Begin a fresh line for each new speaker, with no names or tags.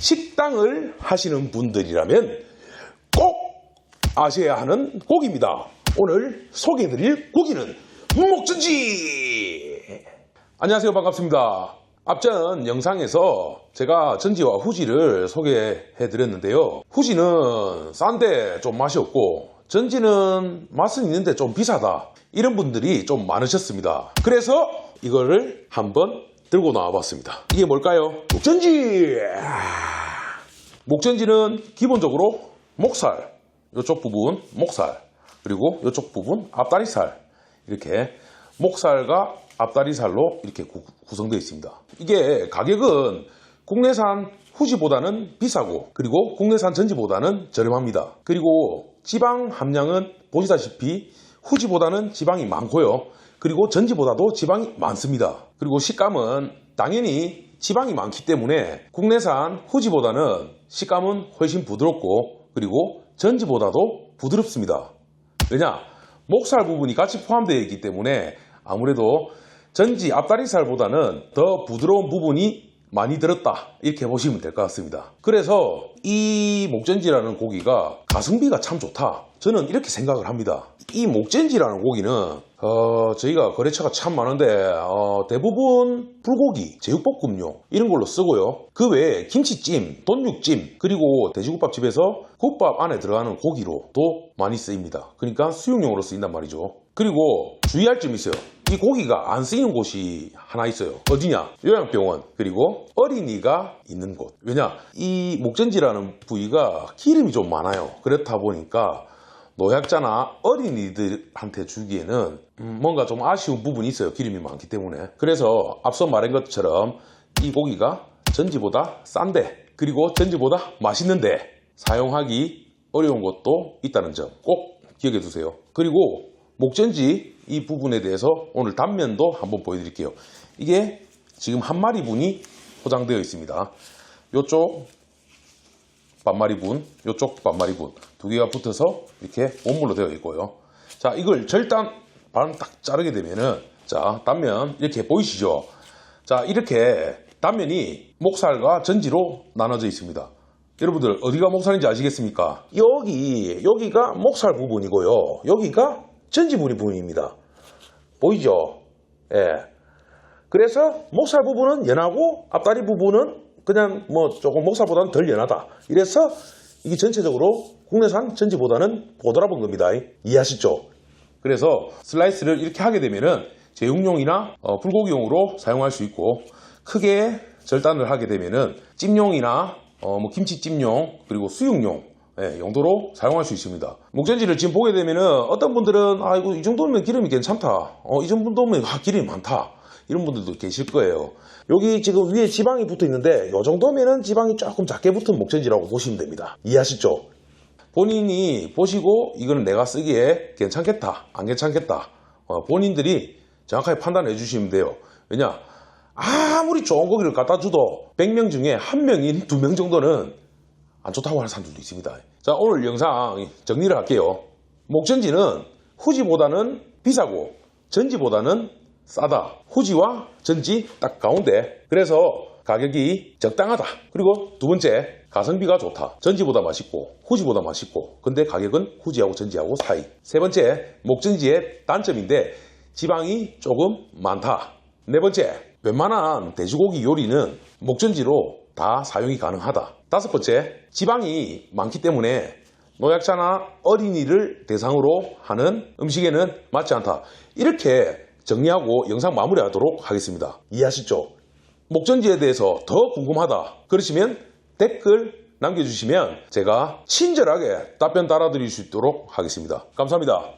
식당을 하시는 분들이라면 꼭 아셔야 하는 고기입니다. 오늘 소개해드릴 고기는 목전지! 안녕하세요. 반갑습니다. 앞전 영상에서 제가 전지와 후지를 소개해드렸는데요. 후지는 싼데 좀 맛이 없고 전지는 맛은 있는데 좀 비싸다. 이런 분들이 좀 많으셨습니다. 그래서 이거를 한번 들고 나와봤습니다. 이게 뭘까요? 목전지! 목전지는 기본적으로 목살, 이쪽 부분 목살, 그리고 이쪽 부분 앞다리살 이렇게 목살과 앞다리살로 이렇게 구, 구성되어 있습니다. 이게 가격은 국내산 후지보다는 비싸고 그리고 국내산 전지보다는 저렴합니다. 그리고 지방 함량은 보시다시피 후지보다는 지방이 많고요. 그리고 전지보다도 지방이 많습니다. 그리고 식감은 당연히 지방이 많기 때문에 국내산 후지보다는 식감은 훨씬 부드럽고 그리고 전지보다도 부드럽습니다. 왜냐? 목살 부분이 같이 포함되어 있기 때문에 아무래도 전지 앞다리살보다는 더 부드러운 부분이 많이 들었다 이렇게 보시면 될 것 같습니다. 그래서 이 목전지라는 고기가 가성비가 참 좋다. 저는 이렇게 생각을 합니다. 이 목전지라는 고기는 어, 저희가 거래처가 참 많은데 어, 대부분 불고기, 제육볶음용 이런 걸로 쓰고요. 그 외에 김치찜, 돈육찜 그리고 돼지국밥집에서 국밥 안에 들어가는 고기로도 많이 쓰입니다. 그러니까 수육용으로 쓰인단 말이죠. 그리고 주의할 점이 있어요. 이 고기가 안 쓰이는 곳이 하나 있어요. 어디냐? 요양병원 그리고 어린이가 있는 곳. 왜냐? 이 목전지라는 부위가 기름이 좀 많아요. 그렇다 보니까 노약자나 어린이들한테 주기에는 음, 뭔가 좀 아쉬운 부분이 있어요. 기름이 많기 때문에. 그래서 앞서 말한 것처럼 이 고기가 전지보다 싼데 그리고 전지보다 맛있는데 사용하기 어려운 것도 있다는 점 꼭 기억해 두세요. 그리고 목전지 이 부분에 대해서 오늘 단면도 한번 보여드릴게요. 이게 지금 한 마리 분이 포장되어 있습니다. 이쪽 반마리 분, 이쪽 반마리 분 두 개가 붙어서 이렇게 원물로 되어 있고요. 자, 이걸 절단 반 딱 자르게 되면은 자, 단면 이렇게 보이시죠? 자, 이렇게 단면이 목살과 전지로 나눠져 있습니다. 여러분들 어디가 목살인지 아시겠습니까? 여기 여기가 목살 부분이고요. 여기가 전지 부분입니다. 보이죠? 예. 그래서 목살 부분은 연하고 앞다리 부분은 그냥 뭐 조금 목살보다는 덜 연하다. 이래서 이게 전체적으로 국내산 전지보다는 보드라본 겁니다. 이해하시죠? 그래서 슬라이스를 이렇게 하게 되면은 제육용이나 어, 불고기용으로 사용할 수 있고 크게 절단을 하게 되면은 찜용이나 어, 뭐 김치찜용 그리고 수육용 예, 용도로 사용할 수 있습니다. 목전지를 지금 보게 되면은 어떤 분들은 아이고 이 정도면 기름이 괜찮다. 어, 이 정도면 아, 기름이 많다. 이런 분들도 계실 거예요. 여기 지금 위에 지방이 붙어 있는데 이 정도면은 지방이 조금 작게 붙은 목전지라고 보시면 됩니다. 이해하시죠? 본인이 보시고 이거는 내가 쓰기에 괜찮겠다, 안 괜찮겠다. 어, 본인들이 정확하게 판단해 주시면 돼요. 왜냐? 아무리 좋은 고기를 갖다 줘도 100명 중에 한 명인 두 명 정도는 안 좋다고 하는 사람들도 있습니다. 자, 오늘 영상 정리를 할게요. 목전지는 후지보다는 비싸고 전지보다는 싸다. 후지와 전지 딱 가운데. 그래서 가격이 적당하다. 그리고 두 번째, 가성비가 좋다. 전지보다 맛있고 후지보다 맛있고 근데 가격은 후지하고 전지하고 사이. 세 번째, 목전지의 단점인데 지방이 조금 많다. 네 번째, 웬만한 돼지고기 요리는 목전지로 다 사용이 가능하다. 다섯 번째, 지방이 많기 때문에 노약자나 어린이를 대상으로 하는 음식에는 맞지 않다. 이렇게 정리하고 영상 마무리하도록 하겠습니다. 이해하시죠? 목전지에 대해서 더 궁금하다. 그러시면 댓글 남겨주시면 제가 친절하게 답변 달아드릴 수 있도록 하겠습니다. 감사합니다.